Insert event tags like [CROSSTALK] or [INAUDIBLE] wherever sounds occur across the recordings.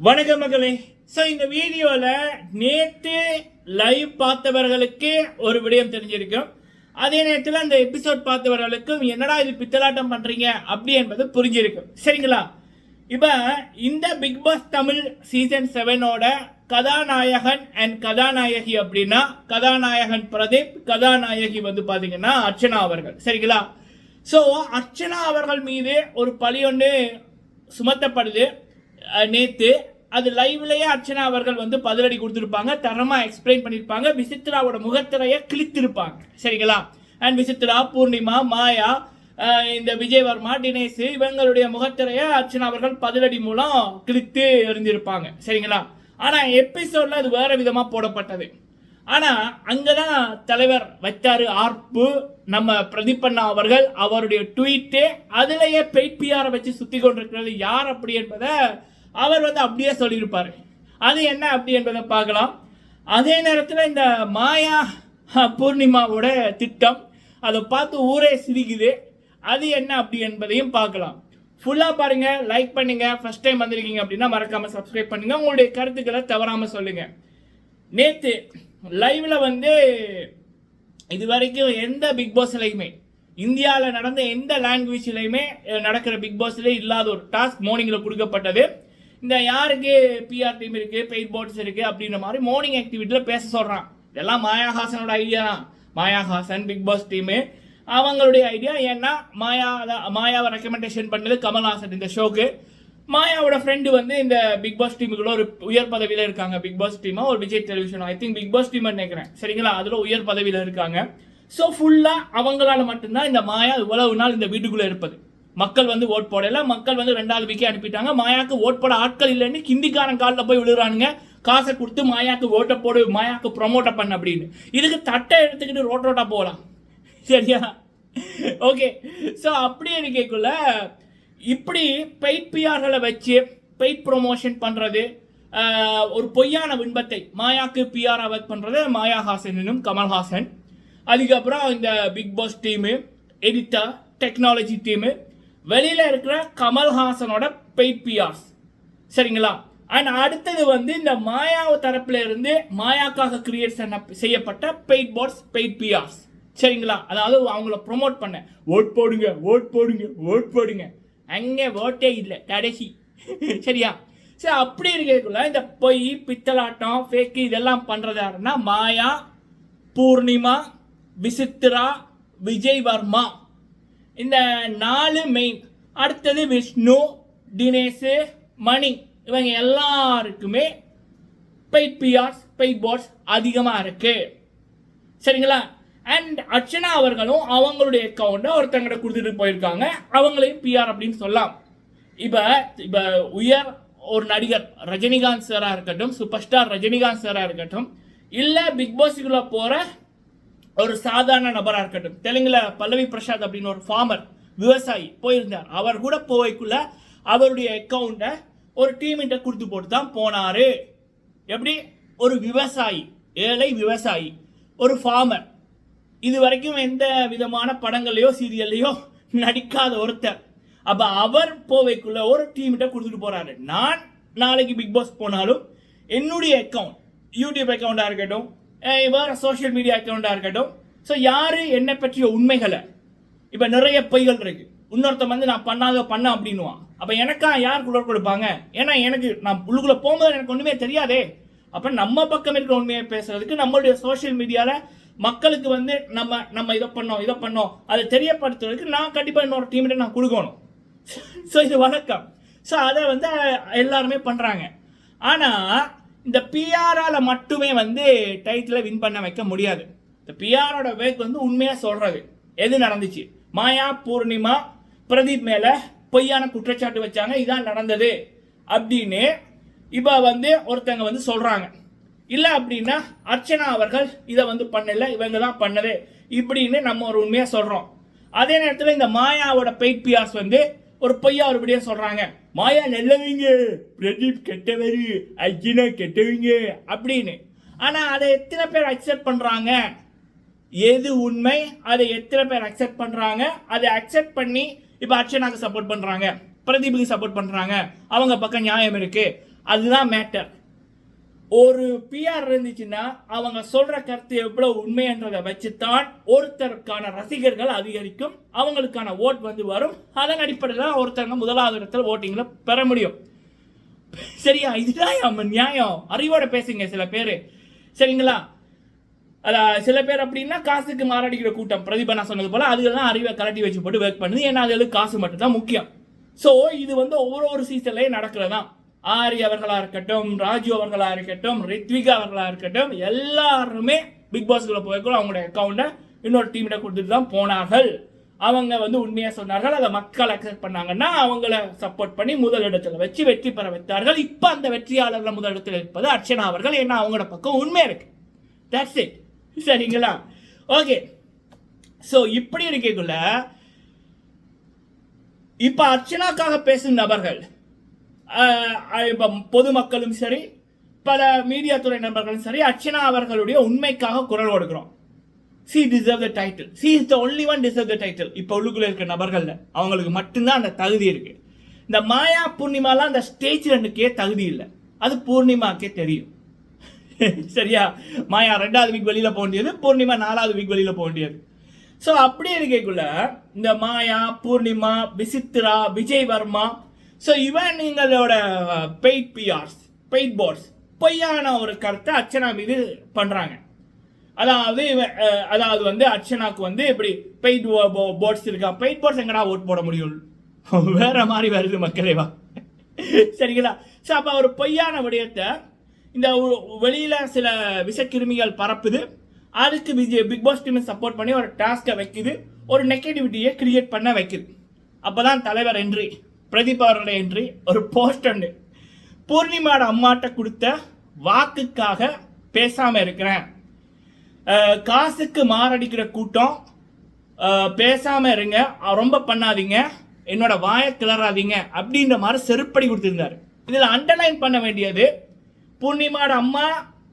வணக்க மகளே. ஸோ இந்த வீடியோவில் நேற்று லைவ் பார்த்தவர்களுக்கு ஒரு விடயம் தெரிஞ்சிருக்கும். அதே நேரத்தில் அந்த எபிசோட் பார்த்தவர்களுக்கும் என்னடா இது பித்தலாட்டம் பண்ணுறீங்க அப்படி என்பது புரிஞ்சிருக்கும். சரிங்களா? இப்போ இந்த பிக் பாஸ் தமிழ் சீசன் செவனோட கதாநாயகன் அண்ட் கதாநாயகி அப்படின்னா கதாநாயகன் பிரதீப் கதாநாயகி வந்து பார்த்தீங்கன்னா அர்ச்சனா அவர்கள். சரிங்களா? ஸோ அர்ச்சனா அவர்கள் மீது ஒரு பழி ஒன்று சுமத்தப்படுது. நேற்று அது லைவ்லயே அர்ச்சனா அவர்கள் வந்து பதிலடி கொடுத்துருப்பாங்க. தரமா எக்ஸ்பிளைன் பண்ணியிருப்பாங்க விசித்ராவோட முகத்திரையை கிழித்திருப்பாங்க. சரிங்களா? அண்ட் விசித்ரா பூர்ணிமா மாயா இந்த விஜயவர்மா தினேஷ் இவங்களுடைய முகத்திரையை அர்ச்சனா அவர்கள் பதிலடி மூலம் கிழித்து எறிஞ்சிருப்பாங்க சரிங்களா? ஆனா எபிசோட்ல அது வேற விதமா போடப்பட்டது. ஆனா அங்கதான் தலைவர் வச்சாரு ஆர்ப்பு. நம்ம பிரதிப்பண்ணா அவர்கள் அவருடைய ட்வீட்டு அதுலயே பெய்ட் பிஆரை வச்சு சுத்தி கொண்டிருக்கிறது யார் அப்படி என்பதை அவர் வந்து அப்படியே சொல்லியிருப்பார். அது என்ன அப்படி என்பதை பார்க்கலாம். அதே நேரத்தில் இந்த மாயா பூர்ணிமாவோட திட்டம் அதை பார்த்து ஊரே சிரிக்குது. அது என்ன அப்படி என்பதையும் பார்க்கலாம். ஃபுல்லாக பாருங்கள் லைக் பண்ணுங்கள் ஃபஸ்ட் டைம் வந்திருக்கீங்க அப்படின்னா மறக்காமல் சப்ஸ்கிரைப் பண்ணுங்கள் உங்களுடைய கருத்துக்களை தவறாமல் சொல்லுங்கள் நேற்று லைவில் வந்து இது வரைக்கும் எந்த பிக் பாஸ்லையுமே இந்தியாவில் நடந்த எந்த லாங்குவேஜ்லையுமே நடக்கிற பிக் பாஸ்லேயே இல்லாத ஒரு டாஸ்க் மார்னிங்கில் கொடுக்கப்பட்டது. இந்த யாருக்கு பிஆர் டீம் இருக்குது பெயிட் போர்ட்ஸ் இருக்குது அப்படின்ற மாதிரி மார்னிங் ஆக்டிவிட்டியில் பேச சொல்கிறான் இதெல்லாம் மாயாஹாசனோட ஐடியா தான். மாயாஹாசன் பிக் பாஸ் டீமு அவங்களுடைய ஐடியா ஏன்னா மாயா அதான் மாயாவை ரெக்கமெண்டேஷன் பண்ணது கமல்ஹாசன் இந்த ஷோக்கு மாயாவோட ஃப்ரெண்டு வந்து இந்த பிக் பாஸ் டீமுக்குள்ள ஒரு உயர் பதவியில் இருக்காங்க. பிக் பாஸ் டீமாக ஒரு Vijay television I think big boss team நினைக்கிறேன். சரிங்களா? அதில் உயர் பதவியில் இருக்காங்க. ஸோ ஃபுல்லாக அவங்களால மட்டும்தான் இந்த மாயா இவ்வளவு நாள் இந்த வீட்டுக்குள்ளே இருப்பது. மக்கள் வந்து ஓட் போடல. மக்கள் வந்து ரெண்டாவது வீக்கே அனுப்பிட்டாங்க. மாயாக்கு ஓட் போட ஆட்கள் இல்லைன்னு ஹிந்திக்காரன் காலில் போய் விழுறானுங்க. காசை கொடுத்து மாயாக்கு ஓட்டை போடு மாயாக்கு ப்ரொமோட்டை பண்ண அப்படின்னு. இதுக்கு தட்டை எடுத்துக்கிட்டு ரோட் ரோட்டாக போகலாம். சரியா? ஓகே ஸோ அப்படி இருக்கக்குள்ள இப்படி பெய்ட் பிஆர்களை வச்சு பெய்ட் ப்ரொமோஷன் பண்ணுறது ஒரு பொய்யான விண்பத்தை மாயாக்கு பிஆர் அவர் பண்ணுறது மாயாஹாசனும் கமல்ஹாசன். அதுக்கப்புறம் இந்த big pass team editor technology team வெளியில் இருக்கிற கமல்ஹாசனோட பெய்ட் சரிங்களா? அண்ட் அடுத்தது வந்து இந்த மாயா தரப்புல இருந்து மாயாக்காக கிரியேட் செய்யப்பட்ட பெய்ட் போர்ட்ஸ் பெய்ட் பிஆர்ஸ் சரிங்களா? அதாவது அவங்கள ப்ரொமோட் பண்ண. ஓட் போடுங்க ஓட் போடுங்க ஓட் போடுங்க. அங்கே ஓட்டே இல்லை கடைசி. சரியா? சரி அப்படி இருக்கக்குள்ள இந்த பொய் பித்தலாட்டம் ஃபேக்கு இதெல்லாம் பண்றது யாருன்னா மாயா பூர்ணிமா விசித்ரா விஜய் வர்மா. இந்த நாலு மெயின் அடுத்தது விஷ்ணு தினேஷ் மணி. இவங்க எல்லாருக்குமே பெய்ட் பிஆர்ஸ் பெய்ட் பாட்ஸ் அதிகமாக இருக்கு. சரிங்களா? அண்ட் அர்ச்சனா அவர்களும் அவங்களுடைய அக்கௌண்ட்டை ஒருத்தங்கிட்ட கொடுத்துட்டு போயிருக்காங்க. அவங்களையும் பிஆர் அப்படின்னு சொல்லலாம். இப்போ இப்போ உயர் ஒரு நடிகர் ரஜினிகாந்த் சாராக இருக்கட்டும் சூப்பர் ஸ்டார் ரஜினிகாந்த் சாராக இருக்கட்டும் இல்லை பிக் பாஸுக்குள்ளே போகிற ஒரு சாதாரண நபராக இருக்கட்டும். தெலுங்குல பல்லவி பிரசாத் அப்படின்னு ஒரு ஃபார்மர் விவசாயி போயிருந்தார். அவர் கூட போய்க்குள்ள அவருடைய அக்கௌண்ட்டை ஒரு டீமிட்ட கொடுத்து போட்டு தான் போனாரு. எப்படி? ஒரு விவசாயி ஏழை விவசாயி ஒரு ஃபார்மர் இது வரைக்கும் எந்த விதமான படங்கள்லையோ சீரியல்லையோ நடிக்காத ஒருத்தர். அப்போ அவர் போவைக்குள்ள ஒரு டீமிட்ட கொடுத்துட்டு போகிறாரு நான் நாளைக்கு பிக் பாஸ் போனாலும் என்னுடைய அக்கௌண்ட் யூடியூப் அக்கௌண்ட்டாக இருக்கட்டும் வேறு சோஷியல் மீடியா அக்கௌண்ட்டாக இருக்கட்டும். ஸோ யார் என்னை பற்றிய உண்மைகளை? இப்போ நிறைய பொய்கள் இருக்குது இன்னொருத்தன் வந்து நான் பண்ணாத பண்ண அப்படின்னுவான். அப்போ எனக்கா யார் குளர் கொடுப்பாங்க? ஏன்னா எனக்கு நான் உள்ளுக்குள்ள போகும்போது எனக்கு ஒன்றுமே தெரியாதே. அப்போ நம்ம பக்கம் இருக்கிற உண்மையை பேசுறதுக்கு நம்மளுடைய சோஷியல் மீடியாவில் மக்களுக்கு வந்து நம்ம நம்ம இதை பண்ணோம் இதை பண்ணோம் அதை தெரியப்படுத்துறதுக்கு நான் கண்டிப்பாக இன்னொரு டீம்கிட்ட நான் கொடுக்கணும். ஸோ இது வழக்கம். ஸோ அதை வந்து எல்லாருமே பண்ணுறாங்க ஆனால் இந்த பிஆரால் மட்டுமே வந்து டைட்டிலை வின் பண்ண வைக்க முடியாது. இந்த பிஆரோட வேக் வந்து உண்மையாக சொல்கிறது எது நடந்துச்சு? மாயா பூர்ணிமா பிரதீப் மேலே பொய்யான குற்றச்சாட்டு வச்சாங்க. இதான் நடந்தது அப்படின்னு இப்போ வந்து ஒருத்தங்க வந்து சொல்கிறாங்க இல்லை அப்படின்னா அர்ச்சனா அவர்கள் இதை வந்து பண்ணல இவங்க தான் பண்ணது இப்படின்னு நம்ம ஒரு உண்மையாக சொல்கிறோம் அதே நேரத்தில் இந்த மாயாவோட பெயிட் பியாஸ் வந்து ஒரு பொய்யா ஒரு விடிய மாயா நல்லவங்க பிரதீப் கெட்டவர் அர்ஜுனா கெட்டவங்க அப்படின்னு. ஆனால் அதை எத்தனை பேர் அக்செப்ட் பண்ணுறாங்க எது உண்மை? அதை எத்தனை பேர் அக்செப்ட் பண்ணுறாங்க அதை அக்செப்ட் பண்ணி இப்போ அர்ச்சனாக்கு சப்போர்ட் பண்ணுறாங்க பிரதீபுக்கு சப்போர்ட் பண்ணுறாங்க அவங்க பக்கம் நியாயம் இருக்குது அதுதான் மேட்டர் ஒரு பிஆர் இருந்துச்சுன்னா அவங்க சொல்ற கருத்து எவ்வளவு உண்மைன்றதை வச்சுத்தான் ஒருத்தருக்கான ரசிகர்கள் அதிகரிக்கும் அவங்களுக்கான ஓட் வந்து வரும். அதன் அடிப்படையில் ஒருத்தங்க முதலாவது இடத்துல ஓட்டிங்கில் பெற முடியும். சரியா? இதுதான் நம்ம நியாயம். அறிவோட பேசுங்க சில பேர். சரிங்களா? அதான் சில பேர் அப்படின்னா காசுக்கு மாரடிக்கிற கூட்டம். பிரதீபா நான் சொன்னது போல அதுக்கெல்லாம் அறிவை கலட்டி வச்சு போட்டு ஒர்க் பண்ணுது. ஏன்னா அதில் காசு மட்டும் தான் முக்கியம். ஸோ இது வந்து ஒவ்வொரு ஒரு சீசன்லேயும் நடக்கிறதான் ஆரி அவர்களாக இருக்கட்டும் ராஜு அவர்களாக இருக்கட்டும் ரித்விகா அவர்களாக இருக்கட்டும் எல்லாருமே பிக் பாஸ்க்குள்ளே போய்க்குள்ள அவங்களுடைய அக்கௌண்ட்டை இன்னொரு டீமிட கொடுத்துட்டு தான் போனார்கள். அவங்க வந்து உண்மையாக சொன்னார்கள் அதை மக்கள் அக்செப்ட் பண்ணாங்கன்னா அவங்கள சப்போர்ட் பண்ணி முதல் வச்சு வெற்றி பெற வைத்தார்கள். இப்போ அந்த வெற்றியாளர்கள் முதலிடத்தில் இருப்பது அர்ச்சனா அவர்கள் ஏன்னா அவங்களோட பக்கம் உண்மை இருக்கு. தட்ஸ் இட் சரிங்களா? ஓகே ஸோ இப்படி இருக்கக்குள்ள இப்போ அர்ச்சனாக்காக பேசும் நபர்கள் பொதுமக்களும் சரி பல மீடியா துறை நபர்களும் சரி அர்ச்சனா அவர்களுடைய உண்மைக்காக குரல் கொடுக்கிறோம். She deserve the title she is the only one deserve the title இப்போ உள்ளுக்குள்ளே இருக்க நபர்களில் அவங்களுக்கு மட்டும்தான் அந்த தகுதி இருக்கு. இந்த மாயா பூர்ணிமாலாம் அந்த ஸ்டேஜ் ரெண்டுக்கே தகுதி இல்லை. அது பூர்ணிமாக்கே தெரியும். சரியா? மாயா ரெண்டாவது வீக் வெளியில் போக வேண்டியது பூர்ணிமா நாலாவது வீக் வெளியில் போக வேண்டியது. ஸோ அப்படி இருக்கக்குள்ள இந்த மாயா பூர்ணிமா விசித்ரா விஜய் வர்மா ஸோ இவன் நீங்களோட பெய்ட் பிஆர்ஸ் பெய்ட் போர்ட்ஸ் பொய்யான ஒரு கருத்தை அர்ச்சனா மீது பண்ணுறாங்க அதாவது இவன், அதாவது வந்து அர்ச்சனாக்கு வந்து இப்படி பெய்ட் போர்ட்ஸ் இருக்கா? பெய்ட் போர்ட்ஸ் எங்கடா ஓட் போட முடியும்? [LAUGHS] வேற மாதிரி வருது மக்களே வா. சரிங்களா? ஸோ அப்போ ஒரு பொய்யான விடயத்தை இந்த வெளியில் சில விஷக்கிருமிகள் பரப்புது. அதுக்கு விஜய் பிக் பாஸ் டீமை சப்போர்ட் பண்ணி ஒரு டாஸ்கை வைக்குது. ஒரு நெகட்டிவிட்டியை கிரியேட் பண்ண வைக்குது. அப்போ தான் தலைவர் என்றி பிரதீப் அவரோட ஒரு போஸ்ட் உண்டு பூர்ணிமாவோட அம்மாட்ட கொடுத்த வாக்குக்காக பேசாமல் இருக்கிறேன். காசுக்கு மாரடிக்கிற கூட்டம் பேசாமல் இருங்க ரொம்ப பண்ணாதீங்க என்னோட வாயை கிளறாதீங்க அப்படின்ற மாதிரி செருப்படி கொடுத்துருந்தாரு. இதில் அண்டர்லைன் பண்ண வேண்டியது பூர்ணிமாட அம்மா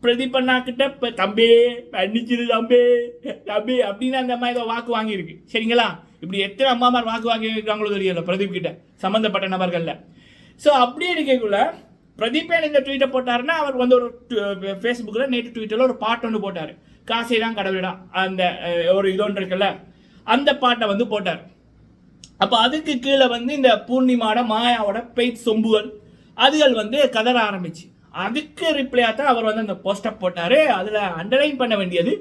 பிரதீப் இப்போ கிட்ட தம்பி மன்னிச்சிரு தம்பி தம்பி அப்படின்னு அந்த மாதிரி ஏதோ வாக்கு வாங்கியிருக்கு. சரிங்களா? இப்படி எத்தனை அம்மாமார் வாக்கு வாங்கி இருக்காங்களோ தெரியல பிரதீப் கிட்ட சம்மந்தப்பட்ட நபர்களில். ஸோ அப்படி இருக்கக்குள்ள பிரதீபேன் இந்த ட்வீட்டை போட்டாருன்னா அவர் வந்து ஒரு ஃபேஸ்புக்கில் நேற்று ட்விட்டரில் ஒரு பாட்டு ஒன்று போட்டார். காசை தான் கடவுளிடா அந்த ஒரு இது ஒன்று இருக்குல்ல அந்த பாட்டை வந்து போட்டார். அப்போ அதுக்கு கீழே வந்து இந்த பூர்ணிமாவோட மாயாவோட பெயிட் சொம்புகள் அதுகள் வந்து கதற ஆரம்பிச்சு. அதுக்கு ரிப்ளையாக தான் அவர் வந்து அந்த போஸ்டர் போட்டார். அதில் அண்டர்லைன் பண்ண வேண்டியது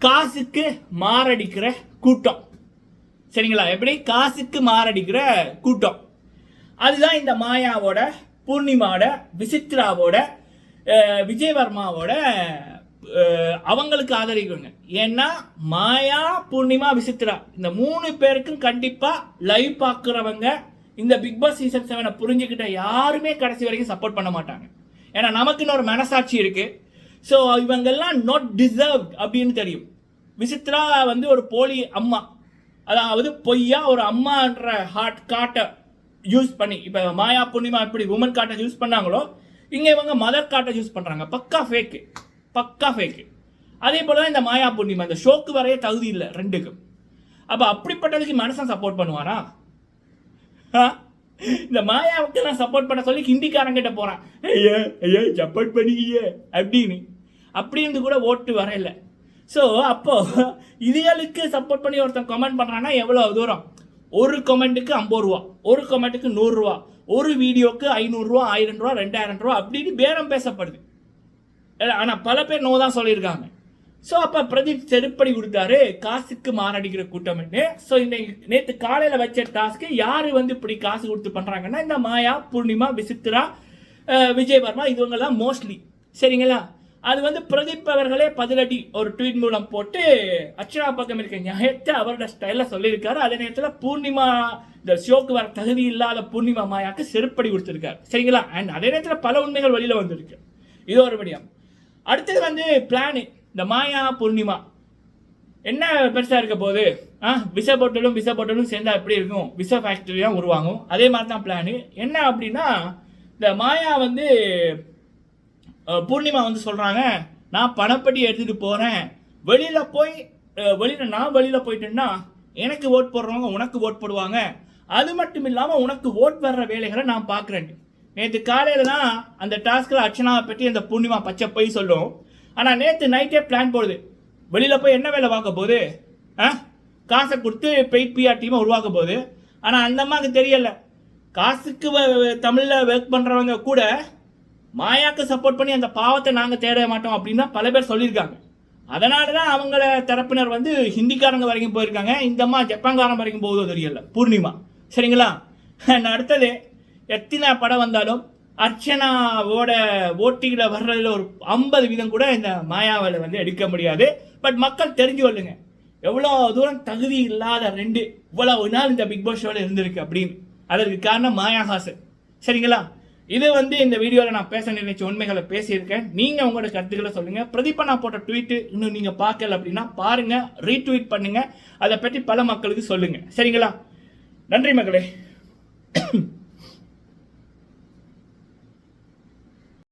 காசுக்கு மாரடிக்கிற கூட்டம். சரிங்களா? எப்படி? காசுக்கு மாரடிக்கிற கூட்டம். அதுதான் இந்த மாயாவோட பூர்ணிமாவோட விசித்ராவோட விஜயவர்மாவோட அவங்களுக்கு ஆதரிக்கணுங்க. ஏன்னா மாயா பூர்ணிமா விசித்ரா இந்த மூணு பேருக்கும் கண்டிப்பாக லைவ் பார்க்குறவங்க இந்த பிக் பாஸ் சீசன் செவனை புரிஞ்சுக்கிட்ட யாருமே கடைசி வரைக்கும் சப்போர்ட் பண்ண மாட்டாங்க. ஏன்னா நமக்குன்னு ஒரு மனசாட்சி இருக்குது ஸோ இவங்கெல்லாம் நாட் டிசர்வ் அப்படின்னு தெரியும். விசித்ரா வந்து ஒரு போலி அம்மா. அதாவது பொய்யா ஒரு அம்மான்ற ஹார்ட் காட்டை யூஸ் பண்ணி இப்போ மாயா பூர்ணிமா எப்படி உமன் காட்டை யூஸ் பண்ணாங்களோ இங்கே இவங்க மதர் காட்டை யூஸ் பண்ணுறாங்க பக்கா ஃபேக்கு பக்கா ஃபேக்கு அதே போல தான் இந்த மாயா பூர்ணிமா இந்த ஷோக்கு வரைய தகுதி இல்லை ரெண்டுக்கும். அப்போ அப்படிப்பட்டதுக்கு மனுஷன் சப்போர்ட் பண்ணுவானா இந்த மாயாவுக்கு நான் சப்போர்ட் பண்ண சொல்லி ஹிந்திக்காரங்கிட்ட போகிறான் ஐயா ஐயா சப்போர்ட் பண்ணிக்கிய அப்படின்னு. அப்படி இருந்து கூட ஓட்டு வரையில்லை ஸோ அப்போ இதுகளுக்கு சப்போர்ட் பண்ணி ஒருத்தன் கமெண்ட் பண்ணுறான்னா எவ்வளோ தூரம்? ஒரு கமெண்ட்டுக்கு ஐம்பது ரூபா ஒரு கமெண்ட்டுக்கு நூறுரூவா ஒரு வீடியோக்கு ஐநூறுரூவா ஆயிரம் ரூபா ரெண்டாயிரம் ரூபா அப்படின்னு பேரம் பேசப்படுது. ஆனால் பல பேர் நோ தான் சொல்லியிருக்காங்க. ஸோ அப்போ பிரதீப் செருப்படி கொடுத்தாரு காசுக்கு மாரடிக்கிற கூட்டம்னு. ஸோ இன்னைக்கு நேற்று காலையில் வச்ச டாஸ்க்கு யார் வந்து இப்படி காசு கொடுத்து பண்ணுறாங்கன்னா இந்த மாயா பூர்ணிமா விசித்ரா அஹ், விஜய் வர்மா இவங்கெல்லாம் மோஸ்ட்லி சரிங்களா? அது வந்து பிரதீப் அவர்களே பதிலடி ஒரு ட்வீட் மூலம் போட்டு அர்ச்சனா பக்கம் இருக்க நியாயத்தை அவரோட ஸ்டைலில் சொல்லியிருக்காரு. அதே நேரத்தில் பூர்ணிமா இந்த ஷோக்கு வர தகுதி இல்லாத பூர்ணிமா மாயாக்கு செருப்படி கொடுத்துருக்காரு. சரிங்களா? அண்ட் அதே நேரத்தில் பல உண்மைகள் வெளியில் வந்திருக்கு. இது ஒரு விடியம். அடுத்தது வந்து பிளானு இந்த மாயா பூர்ணிமா. என்ன பெருசாக இருக்க போகுது? ஆ விச பொட்டலும் விச பொட்டலும் சேர்ந்தா எப்படி இருக்கும்? விச ஃபேக்டரி தான் உருவாகும். அதே மாதிரி தான் பிளானு என்ன அப்படின்னா இந்த மாயா வந்து பூர்ணிமா வந்து சொல்கிறாங்க நான் பணப்படி எடுத்துகிட்டு போகிறேன் வெளியில் போய் வெளியில் நான் வெளியில் போயிட்டேன்னா எனக்கு ஓட் போடுறவங்க உனக்கு ஓட் போடுவாங்க. அது மட்டும் இல்லாமல் உனக்கு ஓட் வர்ற வேலைகளை நான் பார்க்குறேன். நேற்று காலையில் தான் அந்த டாஸ்கில் அர்ச்சனாவை பற்றி அந்த பூர்ணிமா பச்சை போய் சொல்லும். ஆனால் நேற்று நைட்டே பிளான் போடுது. வெளியில் போய் என்ன வேலை பார்க்க போகுது? ஆ? காசை கொடுத்து பெய்ட் பிஆர் டீமை உருவாக்க போகுது. ஆனால் அந்த அம்மாவுக்கு தெரியலை. காசுக்கு தமிழில் ஒர்க் பண்ணுறவங்க கூட மாயாக்கு சப்போர்ட் பண்ணி அந்த பாவத்தை நாங்கள் தேட மாட்டோம் அப்படின்னு பல பேர் சொல்லியிருக்காங்க. அதனால தான் அவங்கள தரப்பினர் வந்து ஹிந்திக்காரங்க வரைக்கும் போயிருக்காங்க. இந்தம்மா ஜப்பான்காரன் வரைக்கும் போகுதோ தெரியல. பூர்ணிமா. சரிங்களா? அடுத்தது எத்தனை படம் வந்தாலும் அர்ச்சனாவோட ஓட்டிகளை வர்றதுல ஒரு ஐம்பது வீதம் கூட இந்த மாயாவில் வந்து எடுக்க முடியாது. பட் மக்கள் தெரிஞ்சு கொள்ளுங்க. எவ்வளோ தூரம் தகுதி இல்லாத ரெண்டு இவ்வளோ நாள் இந்த பிக் பாஸ் ஷோவில் இருந்திருக்கு அப்படின்னு. அதற்கு காரணம் மாயாஹாசன். சரிங்களா? இது வந்து இந்த வீடியோவில் நான் பேச நினைச்ச உண்மைகளை பேசியிருக்கேன். நீங்கள் உங்களோட கருத்துக்களை சொல்லுங்கள் பிரதீபா நான் போட்ட ட்வீட்டு இன்னும் நீங்கள் பார்க்கல அப்படின்னா பாருங்கள் ரீட்வீட் பண்ணுங்கள் அதை பற்றி பல மக்களுக்கு சொல்லுங்கள் சரிங்களா? நன்றி மகளே